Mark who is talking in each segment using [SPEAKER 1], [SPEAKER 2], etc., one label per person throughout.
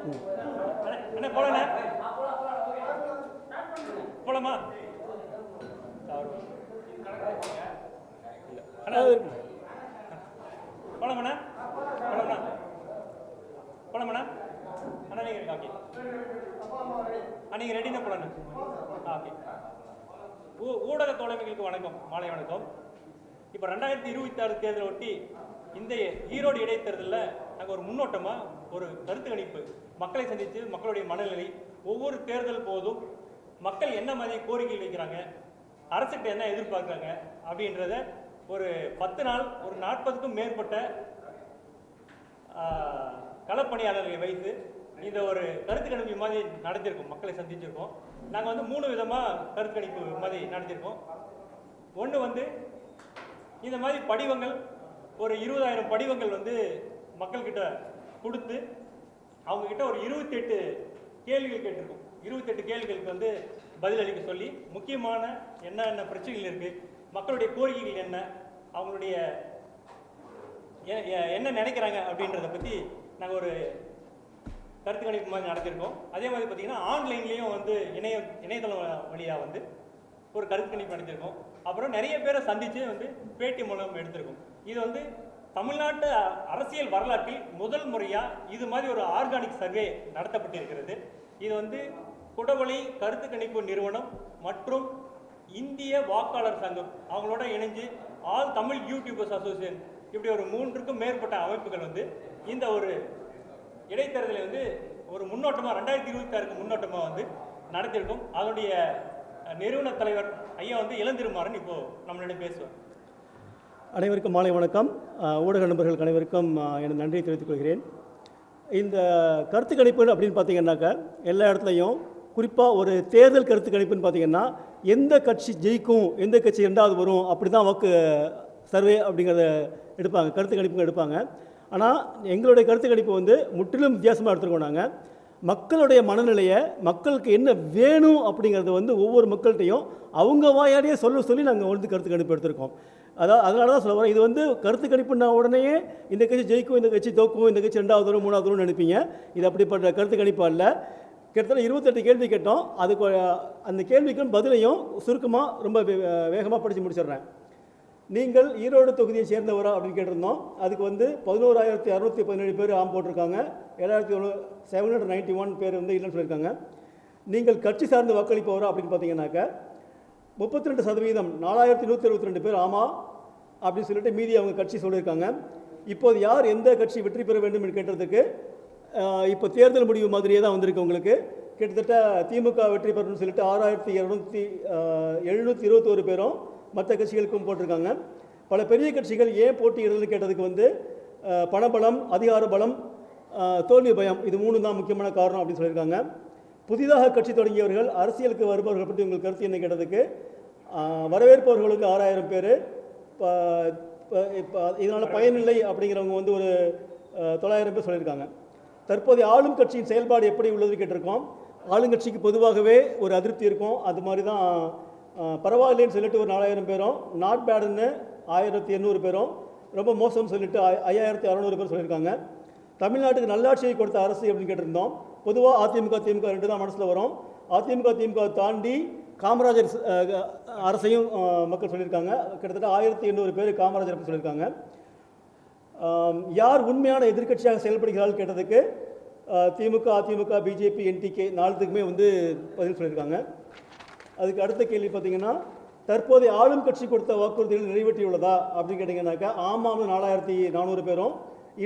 [SPEAKER 1] அண்ணா போலண்ணே போலாமா அண்ணா போலாமாண்ணா போலாமா போலாமாண்ணா அண்ணா நீங்கள் ஓகே ஆ நீங்கள் ரெடினா போலாண்ணா ஆ ஓகே ஊ ஊடக தோழமைகளுக்கு வணக்கம் மாலை வணக்கம் இப்போ ரெண்டாயிரத்தி இருபத்தி ஆறு தேர்தலை ஒட்டி இந்த ஈரோடு இடைத்தேர்தலில் நாங்கள் ஒரு முன்னோட்டமாக ஒரு கருத்து கணிப்பு மக்களை சந்தித்து மக்களுடைய மனநிலை ஒவ்வொரு தேர்தல் போதும் மக்கள் என்ன மாதிரி கோரிக்கை வைக்கிறாங்க அரசுகிட்ட என்ன எதிர்பார்க்குறாங்க அப்படின்றத ஒரு பத்து நாள் ஒரு நாற்பதுக்கும் மேற்பட்ட களப்பணியாளர்களை வைத்து இந்த ஒரு கருத்து கணிப்பு மாதிரி நடத்தியிருக்கோம் மக்களை சந்திச்சிருக்கோம். நாங்கள் வந்து மூணு விதமாக கருத்து கணிப்பு மாதிரி நடத்தியிருக்கோம். ஒன்று வந்து இந்த மாதிரி படிவங்கள் ஒரு இருபதாயிரம் படிவங்கள் வந்து மக்கள்கிட்ட கொடுத்து அவங்கக்கிட்ட ஒரு இருபத்தெட்டு கேள்விகள் கேட்டிருக்கோம். இருபத்தெட்டு கேள்விகளுக்கு வந்து பதிலளிக்க சொல்லி முக்கியமான என்னென்ன பிரச்சனைகள் இருக்குது மக்களுடைய கோரிக்கைகள் என்ன அவங்களுடைய என்ன நினைக்கிறாங்க அப்படின்றத பற்றி நாங்கள் ஒரு கருத்து கணிப்பு மாதிரி நடத்திருக்கோம். அதே மாதிரி பார்த்தீங்கன்னா ஆன்லைன்லேயும் வந்து இணைய இணையதளம் வழியாக வந்து ஒரு கருத்து கணிப்பு நடத்திருக்கோம். அப்புறம் நிறைய பேரை சந்தித்து வந்து பேட்டி மூலம் எடுத்திருக்கோம். இது வந்து தமிழ்நாட்டு அரசியல் வரலாற்றில் முதல் முறையாக இது மாதிரி ஒரு ஆர்கானிக் சர்வே நடத்தப்பட்டிருக்கிறது. இது வந்து குடவழி கருத்து கணிப்பு நிறுவனம் மற்றும் இந்திய வாக்காளர் சங்கம். அவங்களோட இணைஞ்சு ஆல் தமிழ் யூடியூபர்ஸ் அசோசியேஷன் இப்படி ஒரு மூன்றுக்கும் மேற்பட்ட அமைப்புகள் வந்து இந்த ஒரு இடைத்தேர்தலை வந்து ஒரு முன்னோட்டமாக ரெண்டாயிரத்தி இருபத்தி ஆறுக்கு முன்னோட்டமாக வந்து நடத்தியிருக்கோம். அதனுடைய நிறுவன தலைவர் ஐயா வந்து இளந்திருமாறன் இப்போது நம்மளிடம் பேசுவார்.
[SPEAKER 2] அனைவருக்கும் மாலை வணக்கம். ஊடக நண்பர்கள் அனைவருக்கும் எனது நன்றியை தெரிவித்துக் கொள்கிறேன். இந்த கருத்து கணிப்பு அப்படின்னு பார்த்தீங்கன்னாக்கா எல்லா இடத்துலையும் குறிப்பாக ஒரு தேர்தல் கருத்து கணிப்புன்னு பார்த்தீங்கன்னா எந்த கட்சி ஜெயிக்கும் எந்த கட்சி ரெண்டாவது வரும் அப்படி தான் வாக்கு சர்வே அப்படிங்கிறத எடுப்பாங்க கருத்து கணிப்புங்க எடுப்பாங்க. ஆனால் எங்களுடைய கருத்து கணிப்பு வந்து முற்றிலும் வித்தியாசமாக எடுத்துருக்கோம் நாங்கள் மக்களுடைய மனநிலையை மக்களுக்கு என்ன வேணும் அப்படிங்கிறத வந்து ஒவ்வொரு மக்கள்கிட்டையும் அவங்க வாயாலேயே சொல்ல சொல்லி நாங்கள் வந்து கருத்து கணிப்பு எடுத்திருக்கோம். அதான் அதனால தான் சொல்ல வரேன். இது வந்து கருத்து கணிப்புனா உடனே இந்த கட்சி ஜெயிக்கும் இந்த கட்சி தோக்கும் இந்த கட்சி ரெண்டாவது தூரம் மூணாவது தூரம் நினைப்பீங்க. இது அப்படிப்பட்ட கருத்து கணிப்பு அல்ல. கிட்டத்தட்ட இருபத்தெட்டு கேள்வி கேட்டோம். அதுக்கு அந்த கேள்விக்கும் பதிலையும் சுருக்கமாக ரொம்ப வேகமாக படித்து முடிச்சிடுறேன். நீங்கள் ஈரோடு தொகுதியை சேர்ந்தவரா அப்படின்னு கேட்டிருந்தோம். அதுக்கு வந்து பதினோராயிரத்தி அறுநூற்றி பதினேழு பேர் ஆம் போட்டிருக்காங்க. ஏழாயிரத்தி ஒன்று செவன் ஹண்ட்ரட் நைன்ட்டி ஒன் பேர் வந்து இல்லைன்னு சொல்லியிருக்காங்க. நீங்கள் கட்சி சார்ந்து வாக்களிப்பவரா அப்படின்னு பார்த்தீங்கன்னாக்க முப்பத்தி ரெண்டு சதவீதம் நாலாயிரத்தி நூற்றி அறுபத்தி ரெண்டு பேர் ஆமாம் அப்படின்னு சொல்லிட்டு மீதி அவங்க கட்சி சொல்லியிருக்காங்க. இப்போது யார் எந்த கட்சி வெற்றி பெற வேண்டும் என்று கேட்டதுக்கு இப்போ தேர்தல் முடிவு மாதிரியே தான் வந்திருக்கு உங்களுக்கு. கிட்டத்தட்ட திமுக வெற்றி பெறணும்னு சொல்லிட்டு ஆறாயிரத்தி இரநூத்தி எழுநூற்றி இருபத்தோரு பேரும் மற்ற கட்சிகளுக்கும் போட்டிருக்காங்க. பல பெரிய கட்சிகள் ஏன் போட்டியிடுறதுன்னு கேட்டதுக்கு வந்து பணபலம் அதிகார பலம் தோல்வி பயம் இது மூணு தான் முக்கியமான காரணம் அப்படின்னு சொல்லியிருக்காங்க. புதிதாக கட்சி தொடங்கியவர்கள் அரசியலுக்கு வருபவர்கள் பற்றி உங்கள் கருத்து என்ன கேட்டதுக்கு வரவேற்பவர்களுக்கு ஆறாயிரம் பேர் இப்போ இதனால் பயனில்லை அப்படிங்கிறவங்க வந்து ஒரு தொள்ளாயிரம் பேர் சொல்லியிருக்காங்க. தற்போதைய ஆளும் கட்சியின் செயல்பாடு எப்படி உள்ளது கேட்டிருக்கோம். ஆளுங்கட்சிக்கு பொதுவாகவே ஒரு அதிருப்தி இருக்கும். அது மாதிரி தான் பரவாயில்லைன்னு சொல்லிட்டு ஒரு நாலாயிரம் பேரும் நாட் பேடுன்னு ஆயிரத்தி எண்ணூறு பேரும் ரொம்ப மோசம்னு சொல்லிட்டு ஐ- ஐயாயிரத்தி அறநூறு பேர் சொல்லியிருக்காங்க. தமிழ்நாட்டுக்கு நல்லாட்சியை கொடுத்த அரசு அப்படின்னு கேட்டிருந்தோம். பொதுவாக அதிமுக திமுக ரெண்டு தான் மனசில் வரும். அதிமுக திமுக தாண்டி காமராஜர் அரசையும் மக்கள் சொல்லியிருக்காங்க. கிட்டத்தட்ட ஆயிரத்தி எண்ணூறு பேர் காமராஜர் பற்றி சொல்லியிருக்காங்க. யார் உண்மையான எதிர்க்கட்சியாக செயல்படுகிறார்கள் கேட்டதுக்கு திமுக அதிமுக பிஜேபி என்டிகே நாலுத்துக்குமே வந்து பதில் சொல்லியிருக்காங்க. அதுக்கு அடுத்த கேள்வி பார்த்தீங்கன்னா தற்போதைய ஆளும் கட்சி கொடுத்த வாக்குறுதிகள் நிறைவேற்றியுள்ளதா அப்படின்னு கேட்டிங்கன்னாக்கா ஆமாம்னு நாலாயிரத்தி நானூறு பேரும்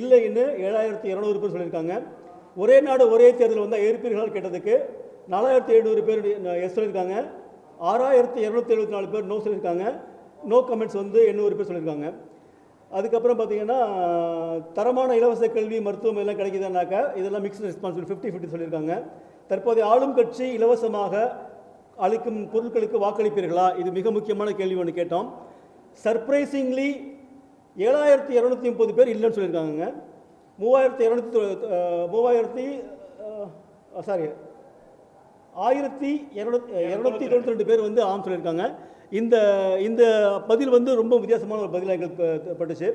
[SPEAKER 2] இல்லைன்னு ஏழாயிரத்தி இரநூறு பேர் சொல்லியிருக்காங்க. ஒரே நாடு ஒரே தேர்தல் வந்தால் ஏற்பீர்கள் கேட்டதுக்கு நாலாயிரத்தி எழுநூறு பேர் எஸ் சொல்லியிருக்காங்க. ஆறாயிரத்தி இரநூத்தி எழுபத்தி நாலு பேர் நோ சொல்லியிருக்காங்க. நோ கமெண்ட்ஸ் வந்து எண்ணூறு பேர் சொல்லியிருக்காங்க. அதுக்கப்புறம் பார்த்தீங்கன்னா தரமான இலவச கல்வி மருத்துவம் எல்லாம் கிடைக்குதுன்னாக்கா இதெல்லாம் மிக்ஸ்டு ரெஸ்பான்சிபிள் ஃபிஃப்டி ஃபிஃப்டி சொல்லியிருக்காங்க. தற்போதைய ஆளும் கட்சி இலவசமாக அளிக்கும் பொருட்களுக்கு வாக்களிப்பீர்களா? இது மிக முக்கியமான கேள்வி ஒன்று கேட்டோம். சர்ப்ரைசிங்லி ஏழாயிரத்தி இரநூத்தி முப்பது பேர் இல்லைன்னு சொல்லியிருக்காங்க மூவாயிரத்தி இரநூத்தி மூவாயிரத்தி சாரி ஆயிரத்தி இரநூத்தி இரநூத்தி தொண்ணூற்றி ரெண்டு பேர் வந்து ஆம் சொல்லியிருக்காங்க. இந்த இந்த பதில் வந்து ரொம்ப வித்தியாசமான ஒரு பதிலாக எங்களுக்கு பட்டுச்சு.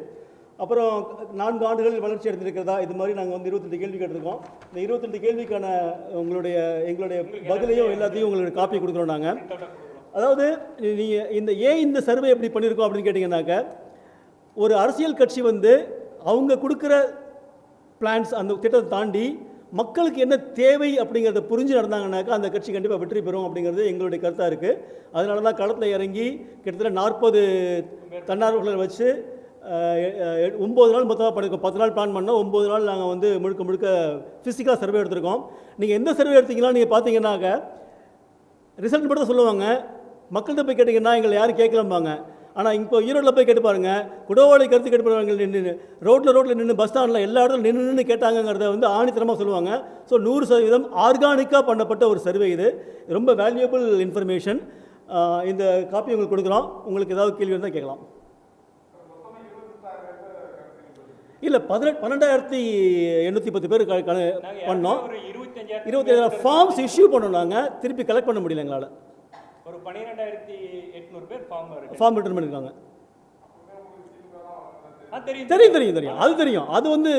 [SPEAKER 2] அப்புறம் நான்கு ஆண்டுகளில் வளர்ச்சி அடைந்திருக்கிறதா இது மாதிரி நாங்கள் வந்து இருபத்தெட்டு கேள்வி கேட்டிருக்கோம். இந்த இருபத்தெட்டு கேள்விக்கான உங்களுடைய எங்களுடைய பதிலையும் எல்லாத்தையும் உங்களுக்கு காப்பி கொடுக்குறோம் நாங்கள் அதாவது நீங்கள் இந்த ஏன் இந்த சர்வே எப்படி பண்ணியிருக்கோம் அப்படின்னு கேட்டிங்கன்னாக்க ஒரு அரசியல் கட்சி வந்து அவங்க கொடுக்குற பிளான்ஸ் அந்த திட்டத்தை தாண்டி மக்களுக்கு என்ன தேவை அப்படிங்கிறத புரிஞ்சு நடந்தாங்கன்னாக்கா அந்த கட்சி கண்டிப்பாக வெற்றி பெறும் அப்படிங்கிறது எங்களுடைய கருத்தாக இருக்குது அதனால தான் களத்தில் இறங்கி கிட்டத்தட்ட நாற்பது தன்னார்வலர்களை வச்சு ஒம்பது நாள் மொத்தமாக பண்ணியிருக்கோம் பத்து நாள் பிளான் பண்ணோம். ஒம்பது நாள் நாங்கள் வந்து முழுக்க முழுக்க ஃபிசிக்கலாக சர்வே எடுத்திருக்கோம். நீங்கள் எந்த சர்வே எடுத்தீங்கன்னா நீங்கள் பார்த்தீங்கன்னாக்க ரிசல்ட் மட்டும் சொல்லுவாங்க. மக்கள்கிட்ட போய் கேட்டிங்கன்னா எங்களை யாரும் கேட்கலம்பாங்க. ஆனால் இப்போ ஈரோட்டில் போய் கேட்டு பாருங்க குடவோலை கருத்து கேட்டு பாருங்க நின்று ரோட்டில் ரோட்டில் நின்று பஸ் ஸ்டாண்டில் எல்லா இடத்துல நின்று நின்று கேட்டாங்கங்கிறத வந்து ஆணித்தரமாக சொல்லுவாங்க. ஸோ நூறு சதவீதம் ஆர்கானிக்காக பண்ணப்பட்ட ஒரு சர்வே இது. ரொம்ப வேல்யூபிள் இன்ஃபர்மேஷன் இந்த காப்பி உங்களுக்கு கொடுக்குறோம் உங்களுக்கு ஏதாவது கேள்வி இருந்தால் கேட்கலாம். இல்லை பதினெட்டு பன்னெண்டாயிரத்தி எண்ணூற்றி பத்து பேர் பண்ணோம்.
[SPEAKER 1] இருபத்தஞ்சாயிரம்
[SPEAKER 2] இருபத்தி ஃபார்ம்ஸ் இஷ்யூ பண்ணோம் நாங்கள் திருப்பி கலெக்ட் பண்ண முடியல எங்களால்.
[SPEAKER 1] ஒரு பன்னிரெண்டாயிரத்தி எட்நூறு பேர் ஃபார்ம்
[SPEAKER 2] ஃபார்ம் ரிட்டர்ன் பண்ணியிருக்காங்க
[SPEAKER 1] தெரியும்
[SPEAKER 2] தெரியும் தெரியும். அது தெரியும். அது வந்து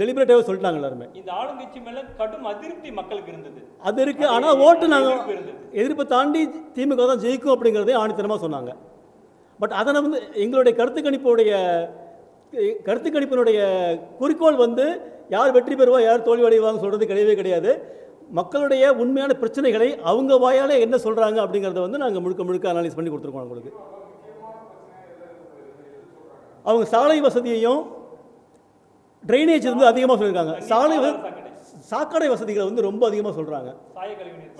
[SPEAKER 2] டெலிபரேட்டாகவே சொல்லிட்டாங்க எல்லாருமே.
[SPEAKER 1] இந்த ஆளுங்கட்சி மேல கடும் அதிருப்தி மக்களுக்கு இருந்தது.
[SPEAKER 2] அது இருக்குது ஆனால் ஓட்டு நாங்கள்
[SPEAKER 1] எதிர்ப்பு
[SPEAKER 2] தாண்டி திமுக தான் ஜெயிக்கும் அப்படிங்கிறதே ஆணித்தனமாக சொன்னாங்க. பட் அதை வந்து எங்களுடைய கருத்து கணிப்புடைய கருத்து கணிப்பினுடைய குறிக்கோள் வந்து யார் வெற்றி பெறுவா யார் தோல்வி அடைவாங்க சொல்கிறது கிடையவே கிடையாது. மக்களுடைய உண்மையான பிரச்சனைகளை அவங்க வாயால் என்ன சொல்கிறாங்க அப்படிங்கிறத வந்து நாங்கள் முழுக்க முழுக்க அனலைஸ் பண்ணி கொடுத்துருக்கோம் அவங்களுக்கு. அவங்க சாலை வசதியையும் ட்ரைனேஜ் வந்து அதிகமாக சொல்லியிருக்காங்க. சாலை வ- சாக்கடை வசதிகளை வந்து ரொம்ப அதிகமாக சொல்கிறாங்க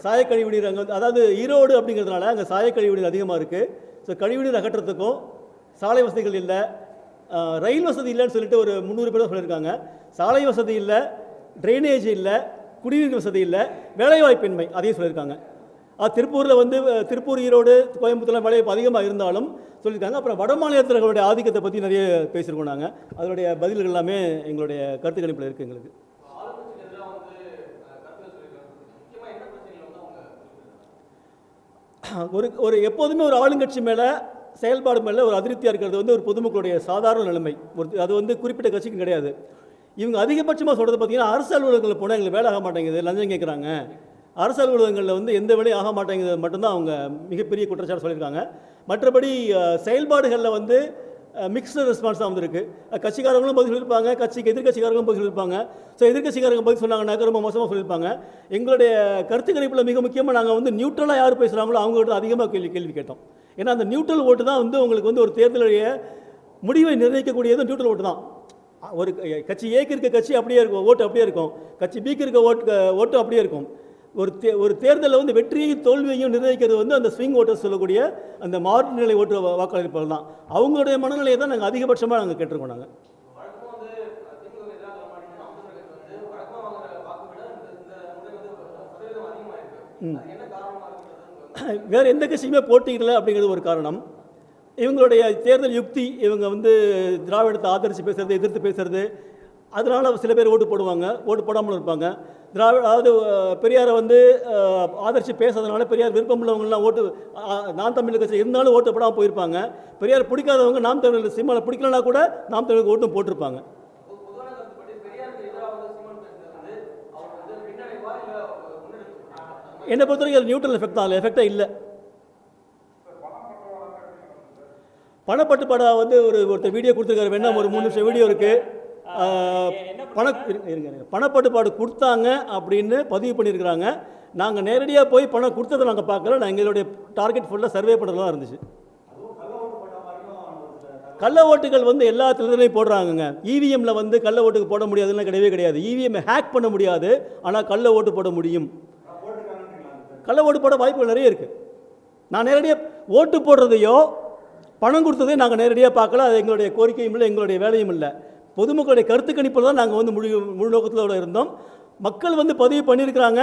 [SPEAKER 1] சாய கழிவுநீர்
[SPEAKER 2] அங்கே வந்து அதாவது ஈரோடு அப்படிங்கிறதுனால அங்கே சாய கழிவுநீர் அதிகமாக இருக்குது ஸோ கழிவுநீர் அகற்றத்துக்கும் சாலை வசதிகள் இல்லை. ரயில் வசதி இல்லைன்னு சொல்லிட்டு ஒரு முந்நூறு பேர் சொல்லியிருக்காங்க. சாலை வசதி இல்லை ட்ரைனேஜ் இல்லை குடிநீர் வசதி இல்லை வேலைவாய்ப்பின்மை அதையும் சொல்லியிருக்காங்க. அது திருப்பூரில் வந்து திருப்பூர் ஈரோடு கோயம்புத்தூர்லாம் வேலைவாய்ப்பு அதிகமாக இருந்தாலும் சொல்லியிருக்காங்க. அப்புறம் வட மாநிலத்தினர்களுடைய ஆதிக்கத்தை பற்றி நிறைய பேசியிருக்கோம் நாங்கள் அதனுடைய பதில்கள் எல்லாமே எங்களுடைய கருத்து கணிப்பில் இருக்குது எங்களுக்கு. ஒரு ஒரு எப்போதுமே ஒரு ஆளுங்கட்சி மேலே செயல்பாடு மேலே ஒரு அதிருப்தியாக இருக்கிறது வந்து ஒரு பொதுமக்களுடைய சாதாரண நிலைமை. ஒரு அது வந்து குறிப்பிட்ட கட்சிக்கும் கிடையாது. இவங்க அதிகபட்சமாக சொல்கிறது பார்த்தீங்கன்னா அரசு அலுவலகங்களில் போனால் எங்களுக்கு வேலை ஆக மாட்டேங்குது. லஞ்சம் கேட்குறாங்க அரசு அலுவலகங்களில் வந்து எந்த வேலையும் ஆக மாட்டேங்குது மட்டும்தான் அவங்க மிகப்பெரிய குற்றச்சாட்டு சொல்லியிருக்காங்க. மற்றபடி செயல்பாடுகளில் வந்து மிக்ஸ்டு ரெஸ்பான்ஸாக வந்திருக்கு. கட்சிக்காரங்களும் பதில் சொல்லியிருப்பாங்க. கட்சிக்கு எதிர்கட்சிக்காரங்களும் பதில் சொல்லியிருப்பாங்க. ஸோ எதிர்கட்சிக்காரங்க பதில் சொன்னாங்கன்னாக்க ரொம்ப மோசமாக சொல்லியிருப்பாங்க. எங்களுடைய கருத்து கணிப்பில் மிக முக்கியமாக நாங்கள் வந்து நியூட்ரலாக யார் பேசுகிறாங்களோ அவங்ககிட்ட அதிகமாக கேள்வி கேள்வி கேட்டோம். ஏன்னா அந்த நியூட்ரல் ஓட்டு தான் வந்து உங்களுக்கு வந்து ஒரு தேர்தலுடைய முடிவை நிர்ணயிக்கக்கூடியது நியூட்ரல் ஓட்டு தான். ஒரு கட்சி ஏக்கு இருக்க கட்சி அப்படியே இருக்கும் ஓட்டு அப்படியே இருக்கும். கட்சி பிக்கு இருக்க ஓட்டு ஓட்டு அப்படியே இருக்கும். ஒரு தே ஒரு தேர்தலில் வந்து வெற்றியையும் தோல்வியையும் நிர்ணயிக்கிறது வந்து அந்த ஸ்விங் ஓட்டர் சொல்லக்கூடிய அந்த மாற்று நிலை ஓட்டு வா- வாக்காளர்கள் தான். அவங்களுடைய மனநிலையை தான் நாங்கள் அதிகபட்சமாக நாங்கள் கேட்டிருக்கோம் நாங்கள் வேறு எந்த கட்சியுமே போட்டியிடல அப்படிங்கிறது ஒரு காரணம். இவங்களுடைய தேர்தல் யுக்தி இவங்க வந்து திராவிடத்தை ஆதரித்து பேசுறது எதிர்த்து பேசுறது அதனால் சில பேர் ஓட்டு போடுவாங்க ஓட்டு போடாமல் இருப்பாங்க. திராவிட அதாவது பெரியாரை வந்து ஆதரித்து பேசுறதுனால பெரியார் விருப்பம் உள்ளவங்கலாம் ஓட்டு நாம் தமிழ் கட்சி இருந்தாலும் ஓட்டு போடாமல் போயிருப்பாங்க. பெரியார் பிடிக்காதவங்க நாம் தமிழ் சிம்மாவில் பிடிக்கலனா கூட நாம் தமிழுக்கு ஓட்டும் போட்டிருப்பாங்க. என்னை பொறுத்தவரைக்கும் அது நியூட்ரல் எஃபெக்ட் தான் அதில் இல்லை. பணப்பட்டுப்பாடா வந்து ஒரு ஒருத்தர் வீடியோ கொடுத்துருக்காரு. வேணா ஒரு மூணு நிமிஷம் வீடியோ இருக்குது பண இருங்க. பணப்பட்டுப்பாடு கொடுத்தாங்க அப்படின்னு பதிவு பண்ணியிருக்கிறாங்க. நாங்கள் நேரடியாக போய் பணம் கொடுத்ததை நாங்கள் பார்க்கல. நான் எங்களுடைய டார்கெட் ஃபுல்லாக சர்வே பண்ணுறதா இருந்துச்சு. கள்ள ஓட்டுகள் வந்து எல்லா தேர்தலையும் போடுறாங்கங்க. இவிஎம்ல வந்து கள்ள ஓட்டுக்கு போட முடியாதுன்னு கிடையவே கிடையாது. இவிஎம் ஹேக் பண்ண முடியாது. ஆனால் கள்ள ஓட்டு போட முடியும். கள்ள ஓட்டு போட வாய்ப்புகள் நிறைய இருக்குது நான் நேரடியாக ஓட்டு போடுறதையோ பணம் கொடுத்ததே நாங்கள் நேரடியாக பார்க்கல அது எங்களுடைய கோரிக்கையும் இல்லை எங்களுடைய வேலையும் இல்லை. பொதுமக்களுடைய கருத்து கணிப்பில் தான் நாங்கள் வந்து முழு முழு நோக்கத்தோடு இருந்தோம். மக்கள் வந்து பதிவு பண்ணியிருக்கிறாங்க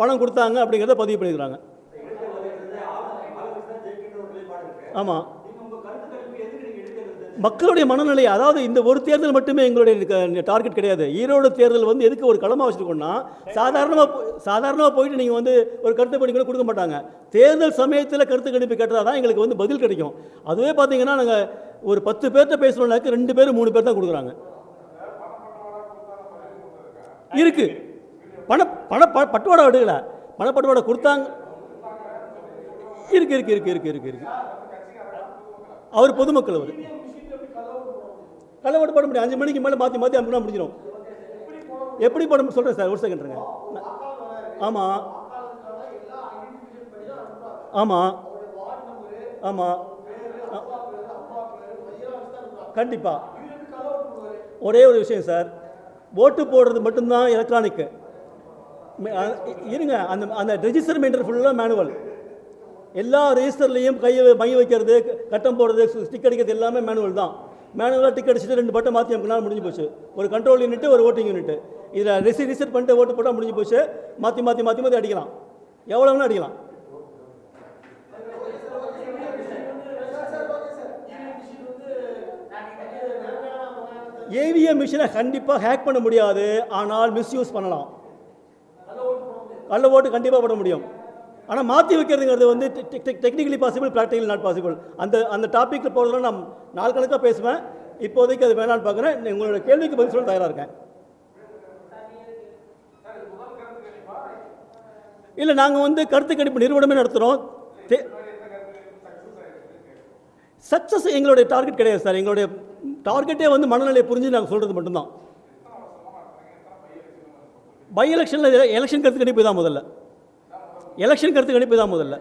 [SPEAKER 2] பணம் கொடுத்தாங்க அப்படிங்கிறத பதிவு பண்ணியிருக்கிறாங்க. ஆமாம் மக்களுடைய மனநிலை அதாவது இந்த ஒரு தேர்தல் மட்டுமே எங்களுடைய டார்கெட் கிடையாது. ஈரோடு தேர்தல் வந்து எதுக்கு ஒரு களமாக வச்சுருக்கோம்னா சாதாரணமாக சாதாரணமாக போயிட்டு நீங்கள் வந்து ஒரு கருத்து பண்ணி கூட கொடுக்க மாட்டாங்க. தேர்தல் சமயத்தில் கருத்து கணிப்பு கேட்டால் தான் எங்களுக்கு வந்து பதில் கிடைக்கும். அதுவே பார்த்தீங்கன்னா நாங்கள் ஒரு பத்து பேர்கிட்ட பேசுகிறோம்னாக்க ரெண்டு பேர் மூணு பேர் தான் கொடுக்குறாங்க. இருக்கு. பண பண பட்டுவாடா எடுக்கல. பணப்பட்டுவாடா கொடுத்தாங்க. இருக்கு இருக்கு இருக்கு இருக்கு இருக்கு இருக்கு. அவர் பொதுமக்கள் அவர். கள்ளவோட்டு போட முடியும். அஞ்சு மணிக்கு மேலே மாற்றி மாற்றி அனுப்பினா முடிஞ்சிடும் எப்படி போட சொல்கிறேன் சார் ஒரு செகண்ட்ருங்க ஆமாம் ஆமாம் ஆமாம் கண்டிப்பாக ஒரே ஒரு விஷயம் சார். ஓட்டு போடுறது மட்டும்தான் எலக்ட்ரானிக்கு இருங்க. அந்த அந்த ரெஜிஸ்டர் மெயின்டர் ஃபுல்லாக மேனுவல் எல்லா ரெஜிஸ்டர்லேயும் கை மை வைக்கிறது கட்டம் போடுறது ஸ்டிக் அடிக்கிறது எல்லாமே மேனுவல் தான். மேனுவலாக டிக் அடிச்சுட்டு ரெண்டு பட்டம் மாற்றி அமைக்கினா முடிஞ்சு போச்சு. ஒரு கண்ட்ரோல் யூனிட் ஒரு ஓட்டிங் யூனிட் இதில் ரெசி ரிசெட் பண்ணிட்டு ஓட்டு போட்டால் முடிஞ்சு போச்சு. மாற்றி மாற்றி மாற்றி மாற்றி அடிக்கலாம். எவ்வளோ வேணால் அடிக்கலாம். ஏவிஎம் மிஷினை கண்டிப்பாக ஹேக் பண்ண முடியாது. ஆனால் மிஸ்யூஸ் பண்ணலாம். கள்ள ஓட்டு கண்டிப்பாக போட முடியும். ஆனால் மாற்றி வைக்கிறதுங்கிறது வந்து technically possible practically not possible அந்த அந்த டாப்பிக்கில் போகிறதுல நான் நாள் கணக்காக பேசுவேன். இப்போதைக்கு அது வேணான்னு பார்க்குறேன் உங்களோட கேள்விக்கு பதில் சொல்ல தயாராக இருக்கேன். இல்லை நாங்கள் வந்து கருத்து கணிப்பு நிறுவனமே நடத்துகிறோம் சக்ஸஸ் எங்களுடைய டார்கெட் கிடையாது சார் எங்களுடைய டார்கெட்டே வந்து மனநிலையை புரிஞ்சு நாங்கள் சொல்கிறது மட்டும்தான். பை எலெக்ஷனில் எலெக்ஷன் கருத்து கணிப்பு தான் முதல்ல. எலெக்ஷன் கருத்து கணிப்பு தான் முதல்ல.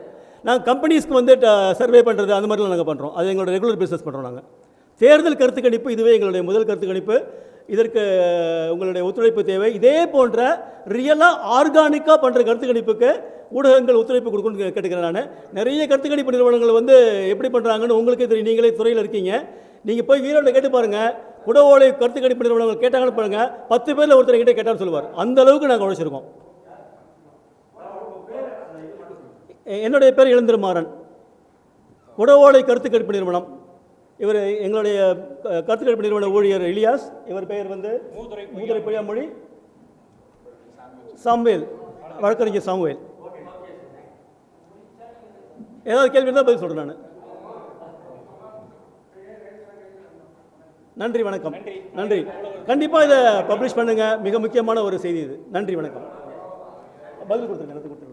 [SPEAKER 2] நாங்கள் கம்பெனிஸ்க்கு வந்து சர்வே பண்ணுறது அந்த மாதிரிலாம் நாங்கள் பண்ணுறோம் அது எங்களோட ரெகுலர் பிஸ்னஸ் பண்ணுறோம் நாங்கள் தேர்தல் கருத்து கணிப்பு இதுவே எங்களுடைய முதல் கருத்து கணிப்பு இதற்கு உங்களுடைய ஒத்துழைப்பு தேவை. இதே போன்ற ரியலாக ஆர்கானிக்காக பண்ணுற கருத்து கணிப்புக்கு ஊடகங்கள் ஒத்துழைப்பு கொடுக்கணும்னு கேட்டுக்கிறேன் நான். நிறைய கருத்து கணிப்பு நிறுவனங்கள் வந்து எப்படி பண்ணுறாங்கன்னு உங்களுக்கே தெரியும். நீங்களே துறையில் இருக்கீங்க. நீங்கள் போய் வீரோட கேட்டு பாருங்கள் குடவோலை கருத்து கணிப்பு நிறுவனங்கள் கேட்டாங்கன்னு பாருங்கள் பத்து பேரில் ஒருத்தர் கிட்டே கேட்டான்னு சொல்லுவார். அந்த அளவுக்கு நாங்கள் உழைச்சிருக்கோம். என்னுடைய பேர் இளந்திருமாறன் குடவோலை கருத்து கணிப்பு நிறுவனம். இவர் எங்களுடைய அஹ், கருத்து கணிப்பு நிறுவன ஊழியர் இலியாஸ். இவர் பெயர் வந்து மூதுரை பொய்யாமொழி. சாமுவேல். வழக்கறிஞர் சாமுவேல். ஏதாவது கேள்வி இருந்தால் பதில் சொல்கிறேன் நான். நன்றி வணக்கம்.
[SPEAKER 1] நன்றி.
[SPEAKER 2] நன்றி. கண்டிப்பாக இதை பப்ளிஷ் பண்ணுங்கள் மிக முக்கியமான ஒரு செய்தி இது. நன்றி வணக்கம். பதில் கொடுத்துருங்க எனக்கு கொடுத்துருங்க.